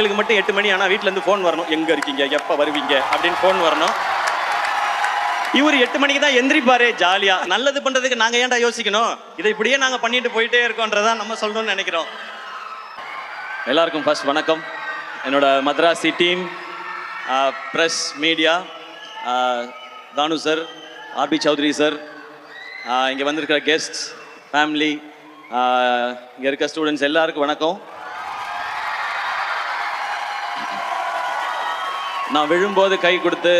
எங்களுக்கு மட்டும் எட்டு மணி ஆனால் வீட்டிலேருந்து ஃபோன் வரணும். எங்கே இருக்கீங்க? எப்போ வருவீங்க? அப்படின்னு ஃபோன் வரணும். இவர் எட்டு மணிக்கு தான் எந்திரிப்பாரு ஜாலியா. நல்லது பண்றதுக்கு நாங்க ஏன்டா யோசிக்கணும்? இதை இப்படியே நாங்க பண்ணிட்டு போயிட்டே இருக்கோன்றதா நம்ம சொல்லணும்னு நினைக்கிறோம். எல்லாருக்கும் ஃபர்ஸ்ட் வணக்கம். என்னோட Madharaasi team press media Thanu sir RB Choudhary sir இங்கே வந்திருக்கிற கெஸ்ட்ஸ் ஃபேமிலி இங்கே இருக்க ஸ்டூடெண்ட்ஸ் எல்லாருக்கும் வணக்கம். நான் விழும்போது கை கொடுத்து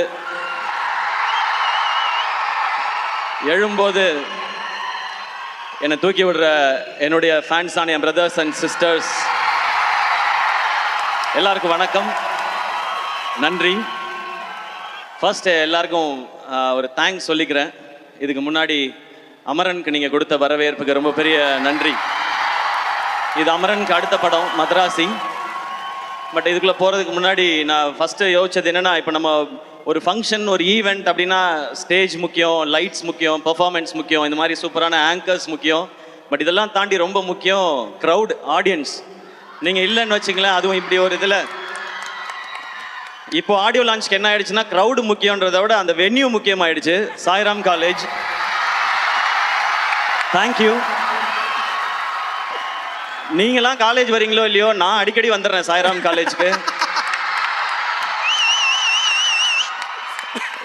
எழும்போது என்னை தூக்கி விடுற என்னுடைய ஃபேன்ஸ் ஆன என் பிரதர்ஸ் அண்ட் சிஸ்டர்ஸ் எல்லாருக்கும் வணக்கம். நன்றி. ஃபர்ஸ்ட் எல்லாருக்கும் ஒரு தேங்க்ஸ் சொல்லிக்கிறேன். இதுக்கு முன்னாடி அமரனுக்கு நீங்கள் கொடுத்த வரவேற்புக்கு ரொம்ப பெரிய நன்றி. இது அமரனுக்கு அடுத்த படம் மதராசி. பட் இதுக்குள்ளே போகிறதுக்கு முன்னாடி நான் ஃபஸ்ட்டு யோசிச்சது என்னென்னா இப்போ நம்ம ஒரு ஃபங்க்ஷன் ஒரு ஈவெண்ட் அப்படின்னா ஸ்டேஜ் முக்கியம் லைட்ஸ் முக்கியம் பெர்ஃபார்மன்ஸ் முக்கியம் இந்த மாதிரி சூப்பரான ஆங்கர்ஸ் முக்கியம். பட் இதெல்லாம் தாண்டி ரொம்ப முக்கியம் க்ரௌட் ஆடியன்ஸ் நீங்கள் இல்லைன்னு வச்சுங்களேன் அதுவும் இப்படி ஒரு இதில். இப்போ ஆடியோ லான்ச்க்கு என்ன ஆயிடுச்சுன்னா க்ரௌடு முக்கியன்றதை விட அந்த வென்யூ முக்கியமாயிடுச்சு. சாய்ராம் காலேஜ் தேங்க்யூ நீங்களாம் காலேஜ் வரீங்களோ இல்லையோ நான் அடிக்கடி வந்துடுறேன் சாய்ராம் காலேஜுக்கு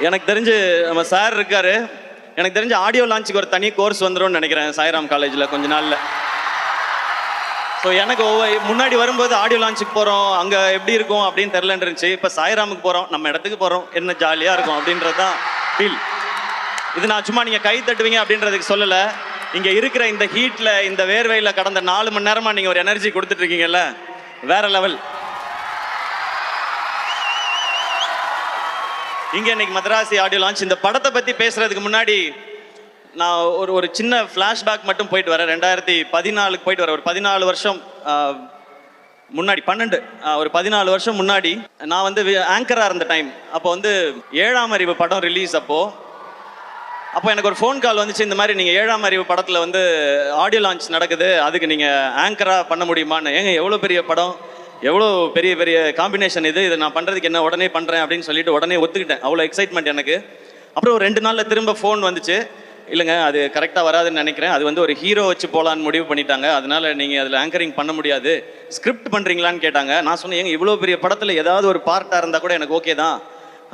எனக்கு தெரிஞ்சு நம்ம சார் இருக்காரு. எனக்கு தெரிஞ்சு ஆடியோ லான்ச்சுக்கு ஒரு தனி கோர்ஸ் வந்துரும்னு நினைக்கிறேன் சாய்ராம் காலேஜில் கொஞ்ச நாளில். ஸோ எனக்கு ஒவ்வொரு முன்னாடி வரும்போது ஆடியோ லான்ச்சுக்கு போகிறோம் அங்கே எப்படி இருக்கும் அப்படின்னு தெரிலன்னு இருந்துச்சு. இப்போ சாய்ராமுக்கு போகிறோம் நம்ம இடத்துக்கு போகிறோம் என்ன ஜாலியாக இருக்கும் அப்படின்றது தான் ஃபீல் இது நான் சும்மா நீங்கள் கை தட்டுவீங்க அப்படின்றதுக்கு சொல்லலை. இங்கே இருக்கிற இந்த ஹீட்டில் இந்த வேர்வையில் கடந்த நாலு மணி நேரமாக நீங்கள் ஒரு எனர்ஜி கொடுத்துட்ருக்கீங்கல்ல வேற லெவல் இங்கே இன்னைக்கு மதராசி ஆடியோ லான்ச் இந்த படத்தை பற்றி பேசுறதுக்கு முன்னாடி நான் ஒரு ஒரு சின்ன ஃப்ளாஷ்பேக் மட்டும் போயிட்டு வரேன். ரெண்டாயிரத்தி பதினாலுக்கு போயிட்டு வரேன். ஒரு பதினாலு வருஷம் முன்னாடி பன்னெண்டு ஒரு பதினாலு வருஷம் முன்னாடி நான் வந்து ஆங்கராக இருந்த டைம் அப்போ வந்து ஏழாம் அறிவு படம் ரிலீஸ் அப்போது அப்போ எனக்கு ஒரு ஃபோன் கால் வந்துச்சு. இந்த மாதிரி நீங்கள் ஏழாம் அறிவு படத்தில் வந்து ஆடியோ லான்ச் நடக்குது. அதுக்கு நீங்கள் ஆங்கராக பண்ண முடியுமான்னு. ஏங்க எவ்வளோ பெரிய படம்? எவ்வளோ பெரிய பெரிய காம்பினேஷன் இது? இதை நான் பண்ணுறதுக்கு என்ன உடனே பண்ணுறேன் அப்படின்னு சொல்லிட்டு உடனே ஒத்துக்கிட்டேன். அவ்வளோ எக்ஸைட்மெண்ட் எனக்கு. அப்புறம் ஒரு ரெண்டு நாளில் திரும்ப ஃபோன் வந்துச்சு. இல்லைங்க அது கரெக்டாக வராதுன்னு நினைக்கிறேன். அது வந்து ஒரு ஹீரோ வச்சு போகலான்னு முடிவு பண்ணிட்டாங்க. அதனால நீங்கள் அதில் ஆங்கரிங் பண்ண முடியாது. ஸ்கிரிப்ட் பண்ணுறீங்களான்னு கேட்டாங்க. நான் சொன்னேன் ஏங்க இவ்வளோ பெரிய படத்தில் ஏதாவது ஒரு பார்ட்டாக இருந்தால் கூட எனக்கு ஓகே தான்.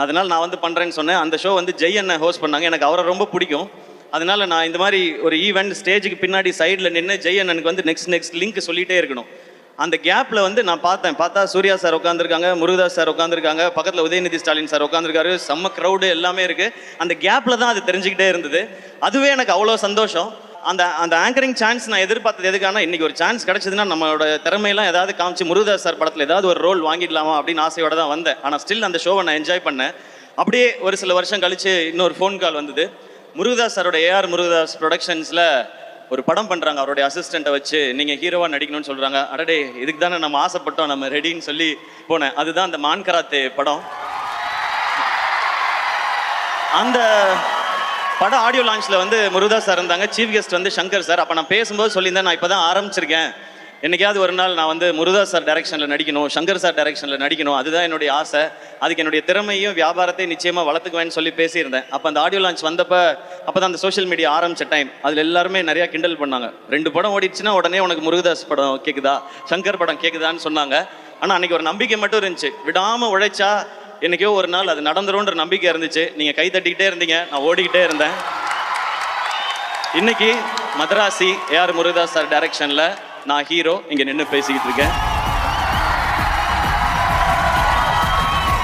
அதனால் நான் வந்து பண்ணுறேன்னு சொன்னேன். அந்த ஷோ வந்து ஜெய் அண்ணன் ஹோஸ்ட் பண்ணாங்க. எனக்கு அவரை ரொம்ப பிடிக்கும். அதனால நான் இந்த மாதிரி ஒரு ஈவெண்ட் ஸ்டேஜுக்கு பின்னாடி சைடில் நின்று ஜெய் அண்ணனுக்கு வந்து நெக்ஸ்ட் நெக்ஸ்ட் லிங்க் சொல்லிகிட்டே இருக்கணும். அந்த கேப்பில் வந்து நான் பார்த்தேன். பார்த்தா சூர்யா சார் உட்காந்துருக்காங்க முருகதாஸ் சார் உட்காந்துருக்காங்க பக்கத்தில் உதயநிதி ஸ்டாலின் சார் உட்காந்துருக்காரு செம்ம க்ரௌடு எல்லாமே இருக்குது அந்த கேப்பில் தான் அது தெரிஞ்சுக்கிட்டே இருந்தது. அதுவே எனக்கு அவ்வளோ சந்தோஷம். அந்த அந்த ஆங்கரிங் சான்ஸ் நான் எதிர்பார்த்தது எதுக்கான இன்னைக்கு ஒரு சான்ஸ் கிடைச்சதுன்னா நம்மளோட திறமையெல்லாம் ஏதாவது காமிச்சு முருகதாஸ் சார் படத்தில் ஏதாவது ஒரு ரோல் வாங்கிடலாமா அப்படின்னு ஆசையோட தான் வந்தேன். ஆனால் ஸ்டில் அந்த ஷோவை நான் என்ஜாய் பண்ணேன். அப்படியே ஒரு சில வருஷம் கழிச்சு இன்னொரு ஃபோன் கால் வந்தது. முருகதாஸ் சாரோட ஏஆர் முருகதாஸ் ப்ரொடக்ஷன்ஸில் ஒரு படம் பண்ணுறாங்க அவருடைய அசிஸ்டண்ட்டை வச்சு நீங்கள் ஹீரோவாக நடிக்கணும்னு சொல்கிறாங்க அடடே இதுக்கு தானே நம்ம ஆசைப்பட்டோம் நம்ம ரெடின்னு சொல்லி போனேன். அதுதான் அந்த மான் கராத்தே படம். அந்த பட ஆடியோ லான்ச்சில் வந்து முருகதாஸ் சார் இருந்தாங்க. சீஃப் கெஸ்ட் வந்து சங்கர் சார் அப்போ நான் பேசும்போது சொல்லியிருந்தேன் நான் இப்போ தான் ஆரம்பிச்சிருக்கேன். என்னைக்காவது ஒரு நாள் நான் வந்து முருகதாஸ் சார் டைரக்ஷனில் நடிக்கணும் சங்கர் சார் டைரக்ஷனில் நடிக்கணும். அதுதான் என்னுடைய ஆசை. அதுக்கு என்னுடைய திறமையும் வியாபாரத்தையும் நிச்சயமாக வளர்த்துக்குவேன்னு சொல்லி பேசியிருந்தேன். அப்போ அந்த ஆடியோ லான்ச் வந்தப்போ அப்போ தான் அந்த சோஷியல் மீடியா ஆரம்பிச்ச டைம் அதில் எல்லாருமே நிறையா கிண்டல் பண்ணாங்க. ரெண்டு படம் ஓடிடுச்சுன்னா உடனே உனக்கு முருகதாஸ் படம் கேட்குதா சங்கர் படம் கேட்குதான்னு சொன்னாங்க. ஆனால் அன்னைக்கு ஒரு நம்பிக்கை மட்டும் இருந்துச்சு. விடாமல் உழைச்சா என்னைக்கோ ஒரு நாள் அது நடந்துரும்ன்ற நம்பிக்கை இருந்துச்சு. நீங்கள் கை தட்டிக்கிட்டே இருந்தீங்க. நான் ஓடிக்கிட்டே இருந்தேன். இன்னைக்கு மதராசி ஏஆர் முருகதாஸ் சார் டைரக்ஷனில் நான் ஹீரோ இங்கே நின்று பேசிக்கிட்டு இருக்கேன்.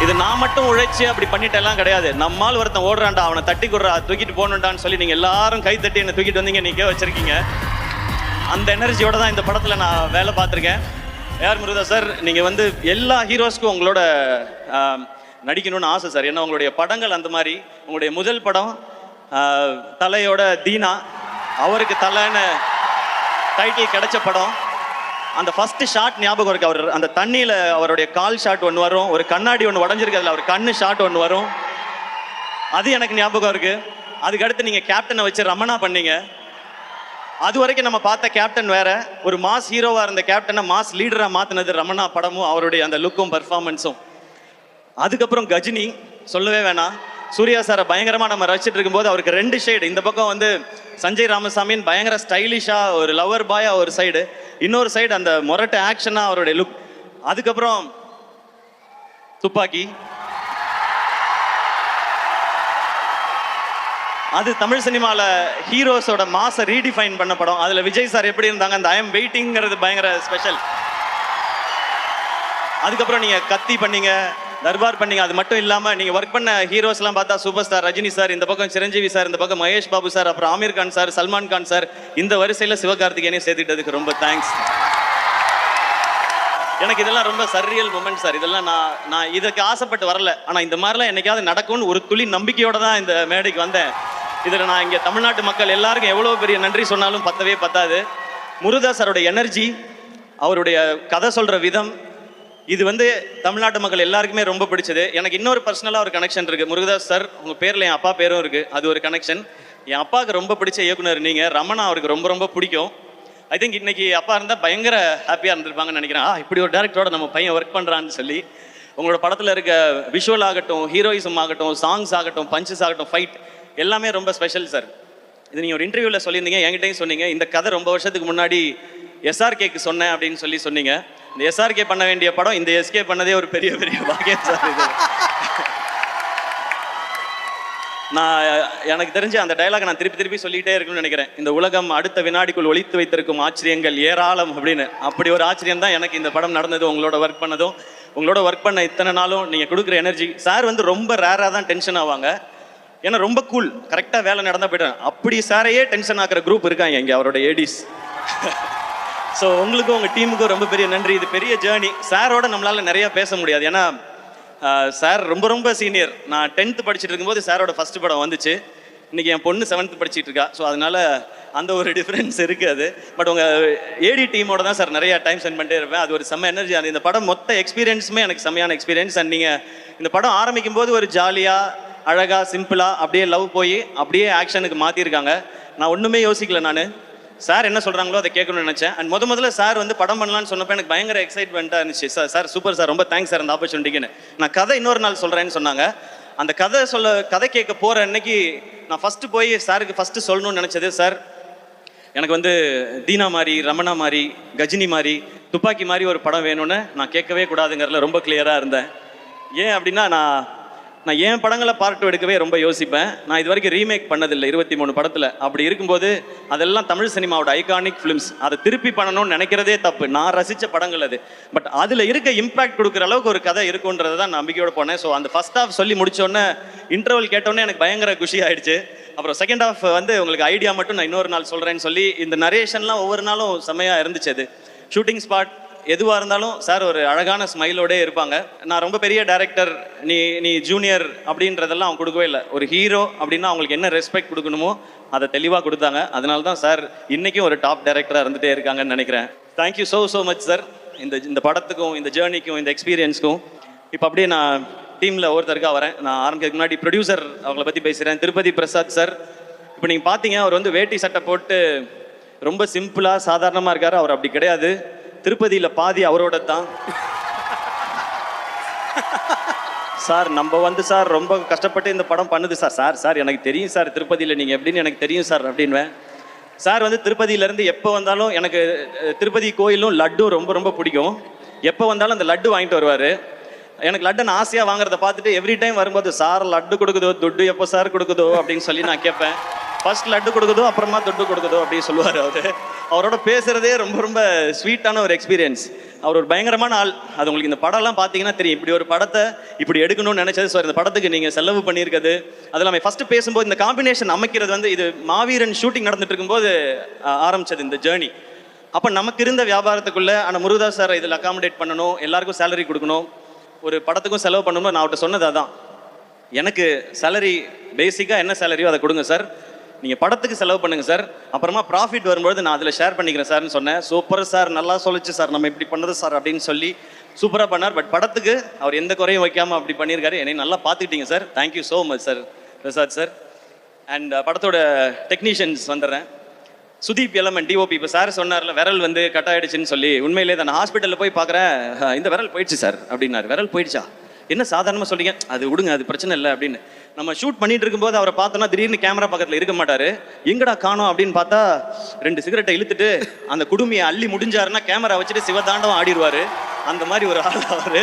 இது நான் மட்டும் உழைச்சி அப்படி பண்ணிட்டெல்லாம் கிடையாது. நம்மால் ஒருத்தன் ஓடுறான்டா அவனை தட்டி கொடுறா தூக்கிட்டு போகணுண்டான்னு சொல்லி நீங்கள் எல்லாரும் கை தட்டி என்னை தூக்கிட்டு வந்தீங்க நீங்கள் வச்சுருக்கீங்க. அந்த எனர்ஜியோட தான் இந்த படத்தில் நான் வேலை பார்த்துருக்கேன். ஏஆர் முருகதாஸ் சார் நீங்கள் வந்து எல்லா ஹீரோஸ்க்கும் உங்களோட நடிக்கணும்னு ஆசை சார். ஏன்னா உங்களுடைய படங்கள் அந்த மாதிரி உங்களுடைய முதல் படம் தலையோட தீனா அவருக்கு தலைன்னு டைட்டில் கிடைச்ச படம் அந்த ஃபர்ஸ்ட் ஷாட் ஞாபகம் இருக்கு. அவர் அந்த தண்ணியில் அவருடைய கால் ஷாட் ஒன்று வரும் ஒரு கண்ணாடி ஒன்று உடஞ்சிருக்கு அதில் அவர் கண்ணு ஷாட் ஒன்று வரும். அது எனக்கு ஞாபகம் இருக்கு. அதுக்கு அடுத்து நீங்கள் கேப்டனை வச்சு ரமணா பண்ணீங்க. அது வரைக்கும் நம்ம பார்த்த கேப்டன் வேற. ஒரு மாஸ் ஹீரோவாக இருந்த கேப்டனை மாஸ் லீடராக மாற்றினது ரமணா படமும் அவருடைய அந்த லுக்கும் பர்ஃபார்மன்ஸும் அதுக்கப்புறம் கஜினி சொல்லவே வேணாம். சூர்யா சாரை பயங்கரமாக நம்ம ரசிச்சுட்டு இருக்கும்போது அவருக்கு ரெண்டு ஷைடு இந்த பக்கம் வந்து சஞ்சய் ராமசாமின்னு பயங்கர ஸ்டைலிஷாக ஒரு லவர் பாயாக ஒரு சைடு இன்னொரு சைடு அந்த மொரட்டு ஆக்ஷனாக அவருடைய லுக் அதுக்கப்புறம் துப்பாக்கி. அது தமிழ் சினிமாவில் ஹீரோஸோட மாசை ரீடிஃபைன் பண்ண படம். அதில் விஜய் சார் எப்படி இருந்தாங்க? அந்த ஐஎம் வெயிட்டிங்கிறது பயங்கர ஸ்பெஷல் அதுக்கப்புறம் நீங்கள் கத்தி பண்ணீங்க. தர்பார் பண்ணிங்க. அது மட்டும் இல்லாமல் நீங்கள் ஒர்க் பண்ண ஹீரோஸ்லாம் பார்த்தா சூப்பர் ஸ்டார் ரஜினி சார் இந்த பக்கம் சிரஞ்சீவி சார் இந்த பக்கம் மகேஷ் பாபு சார் அப்புறம் ஆமீர் கான் சார் சல்மான் கான் சார் இந்த வரிசையில் சிவகார்த்திகேயனையும் சேர்த்துட்டதுக்கு ரொம்ப தேங்க்ஸ் எனக்கு இதெல்லாம் ரொம்ப சர்ரியல் மூமெண்ட் சார் இதெல்லாம் நான் நான் இதுக்கு ஆசைப்பட்டு வரல. ஆனால் இந்த மாதிரிலாம் என்னைக்காவது நடக்கும்னு ஒரு துளி நம்பிக்கையோட தான் இந்த மேடைக்கு வந்தேன். இதில் நான் இங்கே தமிழ்நாட்டு மக்கள் எல்லாருக்கும் எவ்வளோ பெரிய நன்றி சொன்னாலும் பத்தவே பத்தாது. முருகதாஸ் சாரோட எனர்ஜி அவருடைய கதை சொல்கிற விதம் இது வந்து தமிழ்நாட்டு மக்கள் எல்லாருக்குமே ரொம்ப பிடிச்சது. எனக்கு இன்னொரு பர்சனலாக ஒரு கனெக்ஷன் இருக்குது முருகதாஸ் சார் உங்கள் பேரில் என் அப்பா பேரும் இருக்குது அது ஒரு கனெக்ஷன் என் அப்பாவுக்கு ரொம்ப பிடிச்ச இயக்குனர் நீங்கள் ரமணா அவருக்கு ரொம்ப ரொம்ப பிடிக்கும். ஐ திங்க் இன்னைக்கு அப்பா இருந்தால் பயங்கர ஹாப்பியாக இருந்திருப்பாங்கன்னு நினைக்கிறேன். ஆ இப்படி ஒரு டேரக்டரோட நம்ம பையன் ஒர்க் பண்ணுறான்னு சொல்லி உங்களோட படத்தில் இருக்க விஷுவல் ஆகட்டும் ஹீரோயிசம் ஆகட்டும் சாங்ஸ் ஆகட்டும் பஞ்சஸ் ஆகட்டும் ஃபைட் எல்லாமே ரொம்ப ஸ்பெஷல் சார் இது நீங்கள் ஒரு இன்டர்வியூவில் சொல்லியிருந்தீங்க என்கிட்டையும் சொன்னீங்க. இந்த கதை ரொம்ப வருஷத்துக்கு முன்னாடி எஸ்ஆர்கேக்கு சொன்னேன் அப்படின்னு சொல்லி சொன்னீங்க. இந்த எஸ்ஆர்கே பண்ண வேண்டிய படம் இந்த எஸ்கே பண்ணதே ஒரு பெரிய பெரிய பாக்கியம் சார் இது. நான் எனக்கு தெரிஞ்ச அந்த டைலாக் நான் திருப்பி திருப்பி சொல்லிகிட்டே இருக்கணும்னு நினைக்கிறேன். இந்த உலகம் அடுத்த வினாடிக்குள் ஒழித்து வைத்திருக்கும் ஆச்சரியங்கள் ஏராளம் அப்படின்னு. அப்படி ஒரு ஆச்சரியம் தான் எனக்கு இந்த படம் நடந்தது உங்களோட ஒர்க் பண்ணதும். உங்களோட ஒர்க் பண்ண இத்தனை நாளும் நீங்கள் கொடுக்குற எனர்ஜி சார் வந்து ரொம்ப ரேராக தான் டென்ஷன் ஆவாங்க. ஏன்னா ரொம்ப கூல் கரெக்டாக வேலை நடந்தால் போயிட்டேன் அப்படி சாரையே டென்ஷன் ஆக்குற குரூப் இருக்காங்க இங்கே அவரோட ஏடிஸ் ஸோ உங்களுக்கும் உங்கள் டீமுக்கும் ரொம்ப பெரிய நன்றி. இது பெரிய ஜேர்னி சாரோட நம்மளால் நிறையா பேச முடியாது. ஏன்னா சார் ரொம்ப ரொம்ப சீனியர் நான் டென்த்து படிச்சுட்டு இருக்கும்போது சாரோட ஃபர்ஸ்ட் படம் வந்துச்சு. இன்றைக்கி என் பொண்ணு செவன்த் படிச்சுட்டு இருக்கா. ஸோ அதனால் அந்த ஒரு டிஃப்ரென்ஸ் இருக்குது. அது பட் உங்கள் ஏடி டீமோட தான் சார் நிறைய டைம் ஸ்பெண்ட் பண்ணிட்டே இருப்பேன். அது ஒரு செம்ம எனர்ஜி அந்த இந்த படம் மொத்த எக்ஸ்பீரியன்ஸுமே எனக்கு செம்மையான எக்ஸ்பீரியன்ஸ் அண்ட் நீங்கள் இந்த படம் ஆரம்பிக்கும் போது ஒரு ஜாலியாக அழகாக சிம்பிளாக அப்படியே லவ் போய் அப்படியே ஆக்ஷனுக்கு மாற்றிருக்காங்க நான் ஒன்றுமே யோசிக்கல நான். சார் என்ன சொல்கிறாங்களோ அதை கேட்கணும்னு நினச்சேன். அண்ட் முத முதல்ல சார் வந்து படம் பண்ணலான்னு சொன்னப்போ எனக்கு பயங்கர எக்ஸைட்மெண்ட்டாக இருந்துச்சு. Sir sir super sir. ரொம்ப தேங்க்ஸ் சார் அந்த ஆப்பர்ச்சுனிட்டிக்குன்னு நான் கதை இன்னொரு நாள் சொல்கிறேன்னு சொன்னாங்க. அந்த கதை சொல்ல கதை கேட்க போகிற அன்னைக்கு நான் ஃபஸ்ட்டு போய் சாருக்கு ஃபஸ்ட்டு சொல்லணும்னு நினச்சது. சார் எனக்கு வந்து தீனா மாதிரி ரமணா மாதிரி கஜினி மாதிரி துப்பாக்கி மாதிரி ஒரு படம் வேணும்னு நான் கேட்கவே கூடாதுங்கிறதுல ரொம்ப கிளியராக இருந்தேன். ஏன் அப்படின்னா நான் நான் என் படங்களை பார்ட் டூ எடுக்கவே ரொம்ப யோசிப்பேன். நான் இது வரைக்கும் ரீமேக் பண்ணதில்லை இருபத்தி மூணு படத்தில். அப்படி இருக்கும்போது அதெல்லாம் தமிழ் சினிமாவோட ஐகானிக் ஃபிலிம்ஸ் அதை திருப்பி பண்ணணும்னு நினைக்கிறதே தப்பு. நான் ரசித்த படங்கள் அது. பட் அதில் இருக்க இம்பாக்ட் கொடுக்குற அளவுக்கு ஒரு கதை இருக்குன்றதை தான் நம்பிக்கையோட போனேன். ஸோ அந்த ஃபர்ஸ்ட் ஹாஃப் சொல்லி முடிச்சோடனே இன்டர்வல் கேட்டோன்னே எனக்கு பயங்கர குஷி ஆயிடுச்சு. அப்புறம் செகண்ட் ஹாஃப் வந்து உங்களுக்கு ஐடியா மட்டும் நான் இன்னொரு நாள் சொல்கிறேன்னு சொல்லி இந்த நரேஷன்லாம் ஒவ்வொரு நாளும் செம்மையாக இருந்துச்சு அது. ஷூட்டிங் ஸ்பாட் எதுவாக இருந்தாலும் சார் ஒரு அழகான ஸ்மைலோடே இருப்பாங்க. நான் ரொம்ப பெரிய டேரக்டர் நீ நீ ஜூனியர் அப்படின்றதெல்லாம் அவங்க கொடுக்கவே இல்லை. ஒரு ஹீரோ அப்படின்னா அவங்களுக்கு என்ன ரெஸ்பெக்ட் கொடுக்கணுமோ அதை தெளிவாக கொடுத்தாங்க. அதனால தான் சார் இன்றைக்கும் ஒரு டாப் டேரக்டராக இருந்துகிட்டே இருக்காங்கன்னு நினைக்கிறேன். Thank you so so much sir இந்த இந்த படத்துக்கும் இந்த ஜேர்னிக்கும் இந்த எக்ஸ்பீரியன்ஸ்க்கும் இப்போ அப்படியே நான் டீமில் ஒருத்தருக்காக வரேன். நான் ஆரம்பிக்கிறதுக்கு முன்னாடி ப்ரொடியூசர் அவங்கள பற்றி பேசுகிறேன் திருப்பதி பிரசாத் சார் இப்போ நீங்கள் பார்த்தீங்க அவர் வந்து வேட்டி சட்டை போட்டு ரொம்ப சிம்பிளாக சாதாரணமாக இருக்கார். அவர் அப்படி கிடையாது. திருப்பதியில் பாதி அவரோட தான் சார் நம்ம வந்து சார் ரொம்ப கஷ்டப்பட்டு இந்த படம் பண்ணுது சார். சார் சார் எனக்கு தெரியும் சார் திருப்பதியில் நீங்கள் எப்படின்னு எனக்கு தெரியும் சார் அப்படின்வேன் சார் வந்து திருப்பதியிலேருந்து எப்போ வந்தாலும் எனக்கு திருப்பதி கோயிலும் லட்டும் ரொம்ப ரொம்ப பிடிக்கும். எப்போ வந்தாலும் அந்த லட்டு வாங்கிட்டு வருவார். எனக்கு லட்டுன்னு நான் ஆசையாக வாங்குறத பார்த்துட்டு எவ்ரி டைம் வரும்போது சார் லட்டு கொடுக்குதோ? துட்டு எப்போ சார் கொடுக்குதோ? அப்படின்னு சொல்லி நான் கேட்பேன். ஃபர்ஸ்ட் லட்டு கொடுக்குதோ அப்புறமா தொட்டு கொடுக்குதோ அப்படின்னு சொல்லுவார் அவர். அவரோட பேசுறதே ரொம்ப ரொம்ப ஸ்வீட்டான ஒரு எக்ஸ்பீரியன்ஸ் அவர் ஒரு பயங்கரமான ஆள். அது உங்களுக்கு இந்த படம்லாம் பார்த்தீங்கன்னா தெரியும். இப்படி ஒரு படத்தை இப்படி எடுக்கணும்னு நினைச்சது. சார் இந்த படத்துக்கு நீங்கள் செலவு பண்ணியிருக்கிறது அது இல்லாமல் ஃபர்ஸ்ட் பேசும்போது இந்த காம்பினேஷன் அமைக்கிறது வந்து இது மாவீரன் ஷூட்டிங் நடந்துட்டு இருக்கும்போது ஆரம்பித்தது ஆரம்பிச்சது இந்த ஜேர்னி அப்போ நமக்கு இருந்த வியாபாரத்துக்குள்ள ஆனால் முருகதாஸ் சார் இதில் அகாமடேட் பண்ணணும். எல்லாருக்கும் சேலரி கொடுக்கணும். ஒரு படத்துக்கும் செலவு பண்ணணும் நான் அவர்கிட்ட சொன்னது அதான். எனக்கு சேலரி பேசிக்காக என்ன சேலரியோ அதை கொடுங்க சார் நீங்கள் படத்துக்கு செலவு பண்ணுங்கள் சார். அப்புறமா ப்ராஃபிட் வரும்போது நான் அதில் ஷேர் பண்ணிக்கிறேன் சார்னு சொன்னேன். Super sir. நல்லா சொல்லிச்சு சார். நம்ம இப்படி பண்ணது சார் அப்படின்னு சொல்லி சூப்பராக பண்ணார். பட் படத்துக்கு அவர் எந்த குறையும் வைக்காமல் அப்படி பண்ணியிருக்காரு. என்னை நல்லா பார்த்துக்கிட்டீங்க sir. Thank you so much sir Prasad sir and uh, படத்தோட டெக்னீஷியன்ஸ் வந்துடுறேன். சுதீப் எலமன் டிஓபி இப்போ சார் சொன்னார்ல விரல் வந்து கட் ஆகிடுச்சின்னு சொல்லி. உண்மையிலே நான் ஹாஸ்பிட்டலில் போய் பார்க்குறேன். இந்த விரல் போயிடுச்சு சார் அப்படின்னாரு. விரல் போயிடுச்சா? என்ன சாதாரணமாக சொல்லிங்க அது விடுங்க அது பிரச்சனை இல்லை அப்படின்னு. நம்ம ஷூட் பண்ணிட்டு இருக்கும்போது அவரை பார்த்தோன்னா திடீர்னு கேமரா பக்கத்தில் இருக்க மாட்டாரு. எங்கடா காணோம் அப்படின்னு பார்த்தா ரெண்டு சிகரெட்டை இழுத்துட்டு அந்த குடுமையை அள்ளி முடிஞ்சாருன்னா கேமரா வச்சுட்டு சிவதாண்டவம் ஆடிடுவாரு. அந்த மாதிரி ஒரு ஆள் அவர்.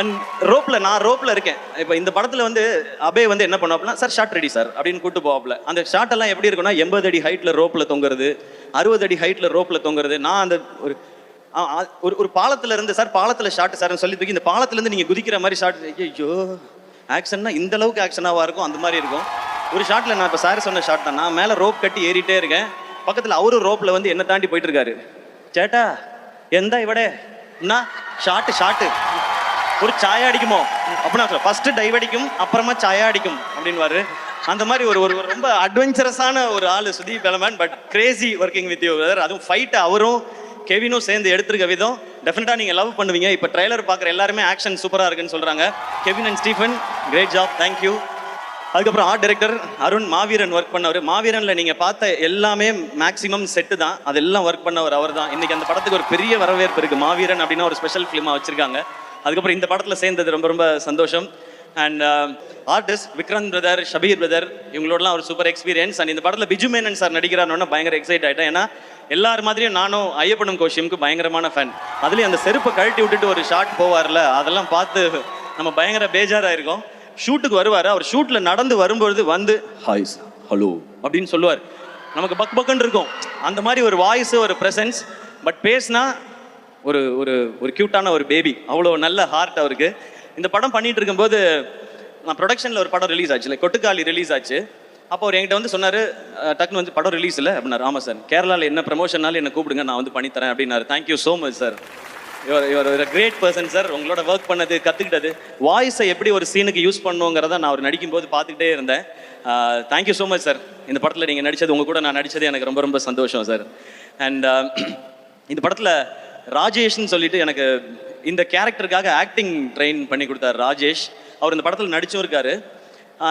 அண்ட் ரோப்பில் நான் ரோப்பில் இருக்கேன். இப்போ இந்த படத்தில் வந்து அபே வந்து என்ன பண்ணுவாப்னா சார் ஷார்ட் ரெடி சார் அப்படின்னு கூட்டு போவாப்ல அந்த ஷார்ட் எல்லாம் எப்படி இருக்கும்னா எண்பது அடி ஹைட்டில் ரோப்பில் தொங்குறது அறுபது அடி ஹைட்டில் ரோப்பில் தொங்குறது. நான் அந்த ஒரு ஒரு ஒரு பாலத்துல இருந்து சார் பாலத்தில் ஷார்ட் சார்னு சொல்லி தூக்கி இந்த பாலத்துலேருந்து நீங்கள் குதிக்கிற மாதிரி ஷார்ட் ஐயோ ஆக்ஷன்னா இந்த அளவுக்கு ஆக்ஷனாவா இருக்கும் அந்த மாதிரி இருக்கும். ஒரு ஷாட்டில் நான் இப்போ சார் சொன்ன ஷாட் தான் நான் மேலே ரோப் கட்டி ஏறிட்டே இருக்கேன். பக்கத்தில் அவரும் ரோப்பில் வந்து என்ன தாண்டி போயிட்டு இருக்காரு. சேட்டா எந்த இவடே? என்ன ஷாட்டு ஷாட்டு ஒரு சாயா அடிக்குமோ? அப்படின்னா சொல்ல ஃபர்ஸ்ட் டைவ் அடிக்கும் அப்புறமா சாயா அடிக்கும் அப்படின்வாரு அந்த மாதிரி ஒரு ஒரு ஒரு ரொம்ப அட்வென்ச்சரஸான ஒரு ஆள் Sudheep Elamon but crazy working with you அதுவும் ஃபைட் அவரும் கெவினும் சேர்ந்து எடுத்திருக்க விதம். டெஃபினட்டாக நீங்கள் லவ் பண்ணுவீங்க. இப்போ ட்ரைலர் பார்க்குற எல்லாருமே ஆக்ஷன் சூப்பராக இருக்குன்னு சொல்கிறாங்க Kevin and Stephen great job thank you அதுக்கப்புறம் art director Arun Maaveeran work பண்ணவர். மாவீரனில் நீங்கள் பார்த்த எல்லாமே மேக்ஸிமம் செட்டு தான். அதெல்லாம் ஒர்க் பண்ணவர் அவர் தான் இன்றைக்கி அந்த படத்துக்கு ஒரு பெரிய வரவேற்பு இருக்குது மாவீரன் அப்படின்னா ஒரு ஸ்பெஷல் ஃபிலிமாக வச்சுருக்காங்க. அதுக்கப்புறம் இந்த படத்தில் சேர்ந்தது ரொம்ப ரொம்ப சந்தோஷம். And artist Vikram brother Shabeer brother இவங்களோடலாம் ஒரு சூப்பர் எக்ஸ்பீரியன்ஸ் அண்ட் இந்த படத்தில் பிஜு மேனன் சார் நடிக்கிறான்னு பயங்கர எக்ஸைட் ஆகிட்டேன் ஏன்னா எல்லார் மாதிரியும் நானும் ஐயப்பனும் கோஷியமுக்கு பயங்கரமான ஃபேன் அதுலேயும் அந்த செருப்பை கழட்டி விட்டுட்டு ஒரு ஷாட் போவார்ல அதெல்லாம் பார்த்து நம்ம பயங்கர பேஜாரா இருக்கோம் ஷூட்டுக்கு வருவார். அவர் ஷூட்டில் நடந்து வரும்பொழுது வந்து ஹாய் ஹலோ அப்படின்னு சொல்லுவார். நமக்கு பக் பக்குன்னு இருக்கும். அந்த மாதிரி ஒரு வாய்ஸ் ஒரு ப்ரெசன்ஸ் பட் பேசினா ஒரு ஒரு ஒரு க்யூட்டான ஒரு பேபி அவ்வளோ நல்ல ஹார்ட் அவருக்கு. இந்த படம் பண்ணிட்டு இருக்கும்போது நான் ப்ரொடக்ஷனில் ஒரு படம் ரிலீஸ் ஆச்சு இல்லை கொட்டுக்காளி ரிலீஸ் ஆச்சு. அப்போ அவர் என்கிட்ட வந்து சொன்னார் டக்குன்னு வந்து படம் ரிலீஸ் இல்லை அப்படின்னாரு. ஆமாம் சார். கேரளாவில் என்ன ப்ரமோஷன்னாலும் என்ன கூப்பிடுங்க நான் வந்து பண்ணித்தரேன் அப்படின்னாரு. தேங்க்யூ ஸோ மச் சார் இவர் இவர் ஒரு கிரேட் பர்சன் சார் உங்களோட ஒர்க் பண்ணது கற்றுக்கிட்டது வாய்ஸை எப்படி ஒரு சீனுக்கு யூஸ் பண்ணுங்கிறத நான் அவர் நடிக்கும்போது பார்த்துக்கிட்டே இருந்தேன். தேங்க்யூ ஸோ மச் சார் இந்த படத்தில் நீங்கள் நடித்தது உங்கள் கூட நான் நடித்தது எனக்கு ரொம்ப ரொம்ப சந்தோஷம் சார் அண்ட் இந்த படத்தில் ராஜேஷ்னு சொல்லிட்டு எனக்கு இந்த கேரக்டருக்காக ஆக்டிங் ட்ரெயின் பண்ணி கொடுத்தாரு ராஜேஷ். அவர் இந்த படத்தில் நடிச்சும் இருக்காரு.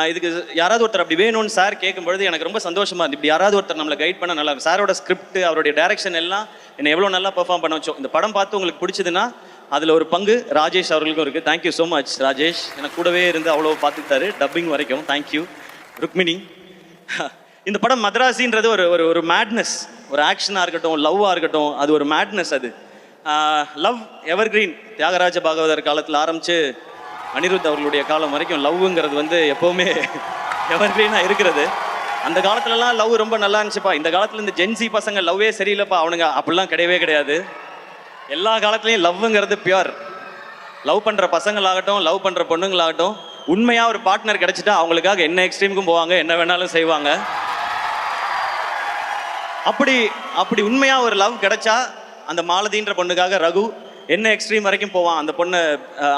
இதுக்கு யாராவது ஒருத்தர் அப்படி வேணும்னு சார் கேட்கும்பொழுது எனக்கு ரொம்ப சந்தோஷமாக இருந்து இப்படி யாராவது ஒருத்தர் நம்மளை கைட் பண்ண நல்லா சாரோட ஸ்கிரிப்ட் அவருடைய டைரக்ஷன் எல்லாம் என்னை எவ்வளோ நல்லா பெர்ஃபார்ம் பண்ண வச்சோம் இந்த படம் பார்த்து உங்களுக்கு பிடிச்சதுன்னா அதில் ஒரு பங்கு ராஜேஷ் அவர்களுக்கும் இருக்குது தேங்க்யூ ஸோ மச் ராஜேஷ். எனக்கு கூடவே இருந்து அவ்வளோ பார்த்துக்கிட்டாரு. டப்பிங் வரைக்கும். Thank you Rukmini. இந்த படம் மதராசின்றது ஒரு ஒரு மேட்னஸ் ஒரு ஆக்ஷனாக இருக்கட்டும் லவ்வாக இருக்கட்டும் அது ஒரு மேட்னஸ் அது. லவ் எவர்கிரீன் தியாகராஜ பாகவதர் காலத்தில் ஆரம்பித்து அனிருத் அவர்களுடைய காலம் வரைக்கும் லவ்ங்கிறது வந்து எப்போவுமே எவர் கிரீனாக இருக்கிறது. அந்த காலத்துலலாம் லவ் ரொம்ப நல்லா இருந்துச்சுப்பா. இந்த காலத்தில் இந்த ஜென்சி பசங்க லவ்வே சரியில்லைப்பா. அவனுங்க அப்படிலாம் கிடையவே கிடையாது. எல்லா காலத்துலேயும் லவ்ங்கிறது பியூர் லவ் பண்ணுற பசங்களாகட்டும் லவ் பண்ணுற பொண்ணுங்களாகட்டும் உண்மையாக ஒரு பார்ட்னர் கிடச்சிட்டா அவங்களுக்காக என்ன எக்ஸ்ட்ரீமுக்கும் போவாங்க என்ன வேணாலும் செய்வாங்க. அப்படி அப்படி உண்மையாக ஒரு லவ் கிடைச்சா அந்த மாலதின்ற பொண்ணுக்காக ரகு என்ன எக்ஸ்ட்ரீம் வரைக்கும் போவான்? அந்த பொண்ணு